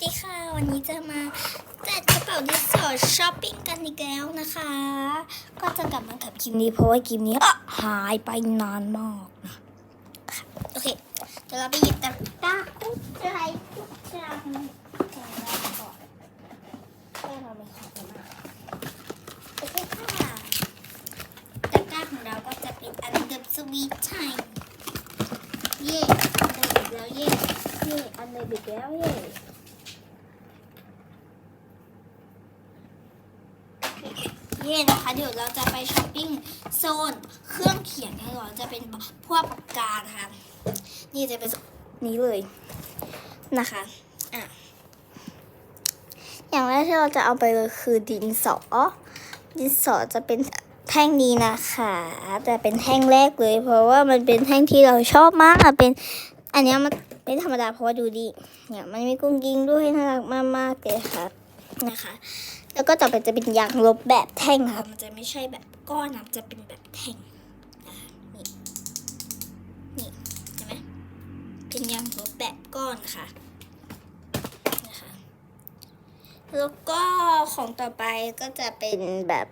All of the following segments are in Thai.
ดีค่ะ วันนี้จะมาจัดกระเป๋าดินสอช้อปปิ้งกันอีกแล้วนะคะ ก็จะกลับมากับคลิปนี้เพราะว่าคลิปนี้อะหายไปนานมากนะโอเคเดี๋ยวเราไปหยิบตะกร้าคู่ใจคู่จังแกะแรกก่อนแค่เราไม่ขอกันมากโอเคค่ะตะกร้าของเราก็จะเป็นอันเดิมสวีทไทยเย่อันเดิมอีกแล้วเย่เย่อันเดิมอีกแล้วเย่ เย่นะคะ เดี๋ยวเราจะไปช้อปปิ้งโซนเครื่องเขียนกันก่อนจะเป็นพวกปากกานะคะนี่จะเป็นนี้เลยนะคะอะอย่างแรกที่เราจะเอาไปเลยคือดินสอ ดินสอจะเป็นแท่งนี้นะคะ แต่เป็นแท่งแรกเลย เพราะว่ามันเป็นแท่งที่เราชอบมากอะเป็นอันนี้มันไม่ธรรมดาเพราะว่าดูดิเนี่ยมันมีกุ้งกิ้งด้วยน่ารักมากๆเลยค่ะนะคะ แล้วก็ต่อไปจะเป็นยางลบแบบแท่งค่ะมันจะไม่ใช่แบบก้อนนะจะเป็นแบบแท่งนะคะนี่นี่เห็นไหมเป็นยางลบแบบก้อนค่ะนะคะแล้วก็ของต่อไปก็จะเป็นแบบ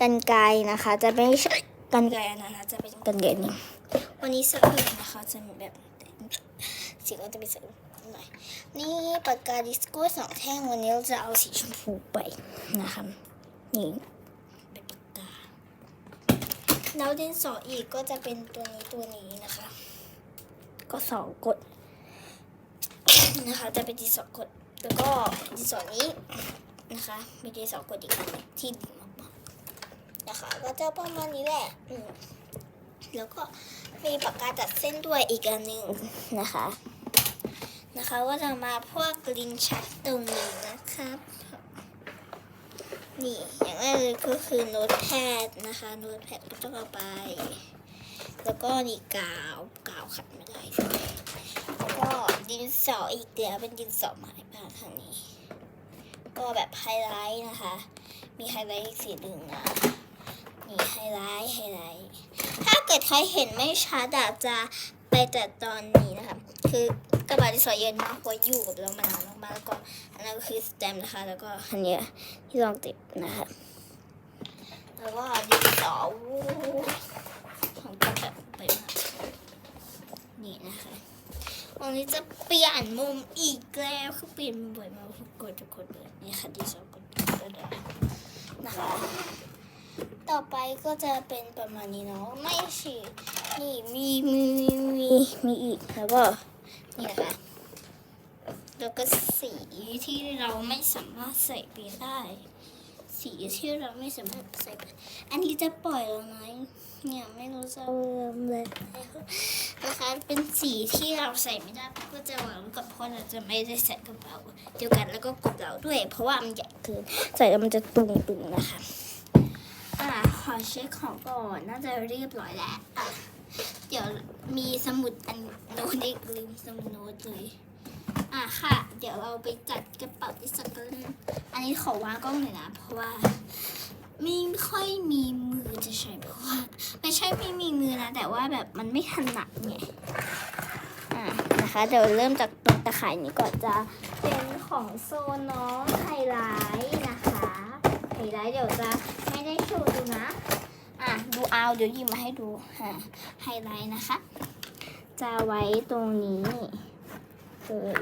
กันไกรนะคะ จะไม่ใช่กันไกรอันนั้นนะจะเป็นกันไกรนี่วันนี้สะอึกนะคะจะมีแบบสีก็จะเป็นสะอึก หน่อย นี่ปากกาดิสโก้สองแท่งวันนี้เราจะเอาสีชมพูไปนะคะนี่เป็นปากกาแล้วดินสออีกก็จะเป็นตัวนี้ตัวนี้นะคะ ก็สองกดนะคะจะเป็นดินสอกดแล้วก็ดินสอนี้นะคะมีดินสอกดอีกที่ดีมากๆนะคะก็จะประมาณนี้แหละอืมแล้วก็มีปากกาตัดเส้นด้วยอีกอันหนึ่งนะคะ นะคะก็จะมาพวกลิ้นชักตรงนี้นะครับ นี่อย่างแรกเลยก็คือโน้ตแพดนะคะโน้ตแพดก็ต้องเอาไป แล้วก็นี่กาวกาวขัดไม่ได้แล้วก็ดินสออีกเดียวเป็นดินสอไม้บ้างทางนี้ ก็แบบไฮไลท์นะคะ มีไฮไลท์อีกสีหนึ่งนะนี่ไฮไลท์ไฮไลท์ถ้าเกิดใครเห็นไม่ชัดอาจจะไปแต่ตอนนี้นะคะ คือ ระบาดที่สวยเย็นมากเพราะอยู่กับเรามานานมากๆแล้วก็อันนั้นก็คือสแตมนะคะ แล้วก็อันนี้ที่ลองติดนะคะแล้วก็ดินสอของก็แบบไปมากนี่นะคะวันนี้จะเปลี่ยนมุมอีกแล้วคือเปลี่ยนมุมบ่อยมากกดทุกคนเลยนี่ค่ะดินสอกดก็ได้นะคะต่อไปก็จะเป็นประมาณนี้เนาะไม่ใช่นี่มีมีมีมีมีอีกแล้วก็ นี่นะคะ แล้วก็สีที่เราไม่สามารถใส่ไปได้ สีที่เราไม่สามารถใส่ไปอันนี้จะปล่อยแล้วนะเนี่ยไม่รู้จะเริ่มเลยนะคะเป็นสีที่เราใส่ไม่ได้ก็จะหวางกับเพราะเราจะไม่ได้ใส่กระเป๋าเดียวกันแล้วก็กดเราด้วย เพราะว่ามันใหญ่เกินใส่แล้วมันจะตุงๆนะคะอะขอเช็คของก่อนน่าจะเรียบร้อยแล้วอะ เดี๋ยวมีสมุดอันโน้ตอีกลืมสมุดโน้ตเลย อะค่ะ เดี๋ยวเราไปจัดกระเป๋าที่สักกันอันนี้ขอวางกล้องหน่อยนะ เพราะว่าไม่ค่อยมีมือจะใช้เพราะว่าไม่ใช่ไม่มีมือนะ แต่ว่าแบบมันไม่ถนัดไงอะนะคะเดี๋ยวเริ่มจากตรงตะข่ายนี้ก่อนจะเป็นของโซนน้องไฮไลท์นะคะไฮไลท์เดี๋ยวจะไม่ได้โชว์ดูนะ อะดูเอาเดี๋ยวหยิบมาให้ดูอะไฮไลท์นะคะ จะไว้ตรงนี้เลย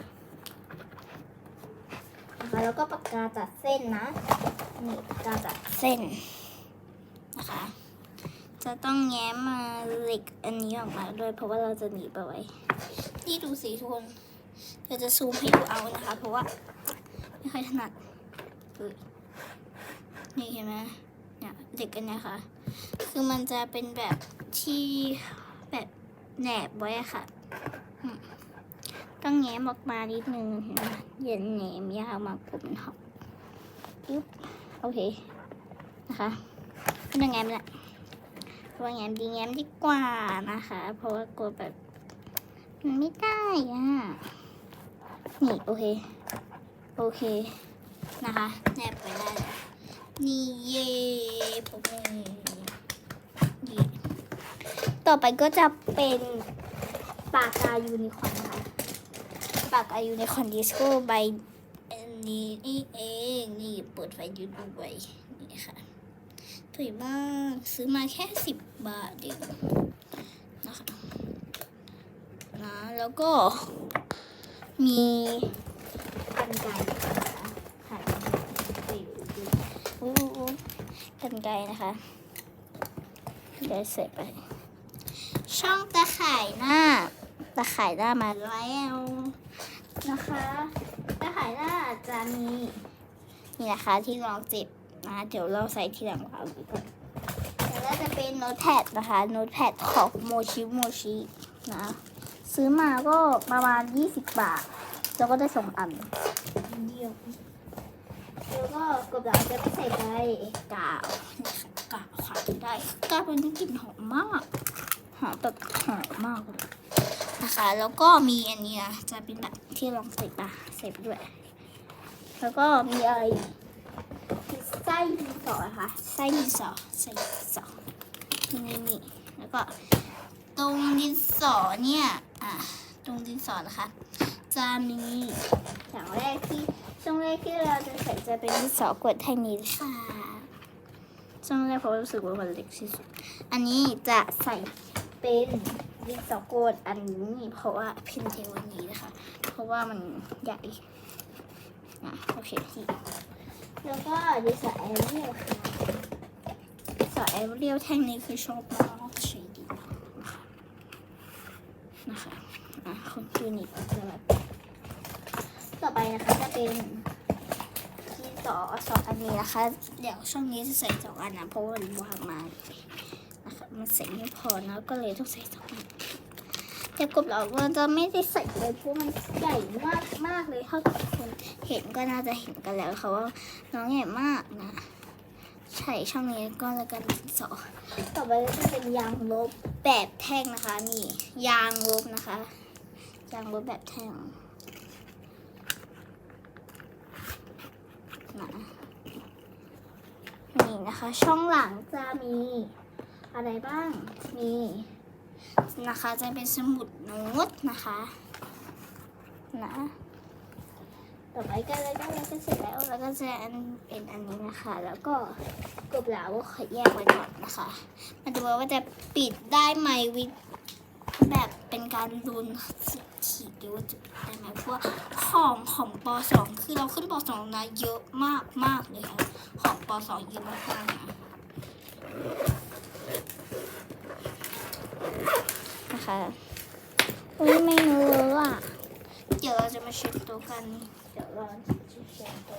นะคะแล้วก็ปากกาจัดเส้นนะนี่ปากกาจัดเส้นนะคะ จะต้องแง้มมาเหล็กอันนี้ออกมาด้วยเพราะว่าเราจะหนีบเอาไว้นี่ดูสิทุกคนเดี๋ยวจะซูมให้ดูเอานะคะ เพราะว่าไม่ค่อยถนัดเลยนี่เห็นไหม เนี่ยเด็กกันเนี่ยค่ะคือมันจะเป็นแบบที่แบบแหนบไว้ค่ะต้องแง้มออกมานิดนึงเห็นไหมเย็นแหนมยาวมากผมมันหักปึ๊บโอเคนะคะไม่ต้องแง้มละเพราะว่าแง้มดีแง้มดีกว่านะคะ เพราะว่ากลัวแบบมันไม่ได้อะนี่โอเค โอเค นะคะแนบไปได้แล้ วนี่เย่ผมนี่ต่อไปก็จะเป็นปากกายูนิคอร์นค่ะปากกายูนิคอร์นดิสโก้ใบนี้นี่เองนี่เปิดไฟดูด้วยนี่ค่ะสวยมากซื้อมาแค่สิบบาทเองนะคะนะแล้วก็มีกันไกรนะคะหั่นไปดูอู้กั นไกรนะคะเดี๋ยวใส่ไป ช่องตะข่ายหน้าตะข่ายหน้ามาแล้วนะคะตะข่ายหน้าจะมีนี่นะคะที่รองจิบนะเดี๋ยวเราใส่ทีหลังเอาดีกว่าแล้วจะเป็นโน้ตแพดนะคะโน้ตแพดของโมชิโมชินะซื้อมาก็ประมาณ 20 บาท แล้วก็ได้สองอันเดียว แล้วก็กบหลังจะไม่ใส่ไปกาวนี่ค่ะกาวค่ะได้กาวเป็นกลิ่นหอมมากหอมแบบหอมมากเลยนะคะแล้วก็มีอันนี้ยจะเป็นแบบที่ลองใส่ปะใส่ไปด้วย แล้วก็มีอะไรอีกมีไส้ดินสอนะคะไส้ดินสอไส้ดินสอนี่นี่นี่แล้วก็ตรงดินสอเนี่ยอะตรงดินสอนะคะจะมีอย่างแรกที่ ช่วงแรกที่เราจะใส่จะเป็นดินสอกดแท่งนี้ค่ะช่วงแรกเพราะรู้สึกว่ามันเล็กที่สุด อันนี้จะใส่เป็นดินสอโกดอันนี้เพราะว่าพิมพ์เทวันนี้นะคะ เพราะว่ามันใหญ่นะโอเคที่แล้วก็ดินสอแอเรียลค่ะดิสอแอเรียลแท่งนี้คือชอบมากใช้ดีมากนะคะนะคะอะคนดูนี่จะแบบ อไปนะคะจะเป็นดินสอสองอันนี้นะคะ เดี๋ยวช่องนี้จะใส่สองอันนะเพราะว่ามันวางมานะคะมันใส่ไม่พอนะก็เลยต้องใส่สองอันแต่กบเราก็จะไม่ได้ใส่เลยเพราะมันใหญ่มากมากเลยถ้าคนเห็นก็น่าจะเห็นกันแล้วค่ะว่าน้องใหญ่มากนะใช่ช่องนี้ก็แล้วกันสอต่อไปก็จะเป็นยางลบแบบแท่งนะคะ นี่ยางลบนะคะยางลบแบบแท่ง นะนี่นะคะ ช่องหลังจะมีอะไรบ้าง มีนะคะ จะเป็นสมุดโน้ตนะคะนะต่อไปก็เลยก็เลยก็เสร็จแล้วแล้วก็จะเป็นอันนี้นะคะ แล้วก็กบเหลาขอแยกไว้ก่อนนะคะ มาดูว่าจะปิดได้ไหมวิแบบเป็นการลุ้น ขีดดูว่าจะปิดได้ไหมเพราะว่าของของป .2 คือเราขึ้นป .2 นะเยอะมากมากเลยค่ะของป .2 เยอะมากๆนะนะคะอุ้ยไม่รู้อะเดี๋ยวเราจะมาเช็ดตัวกันเดี๋ยวเราจะเช็ดตัว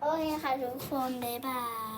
โอเคค่ะทุกคนบ๊ายบาย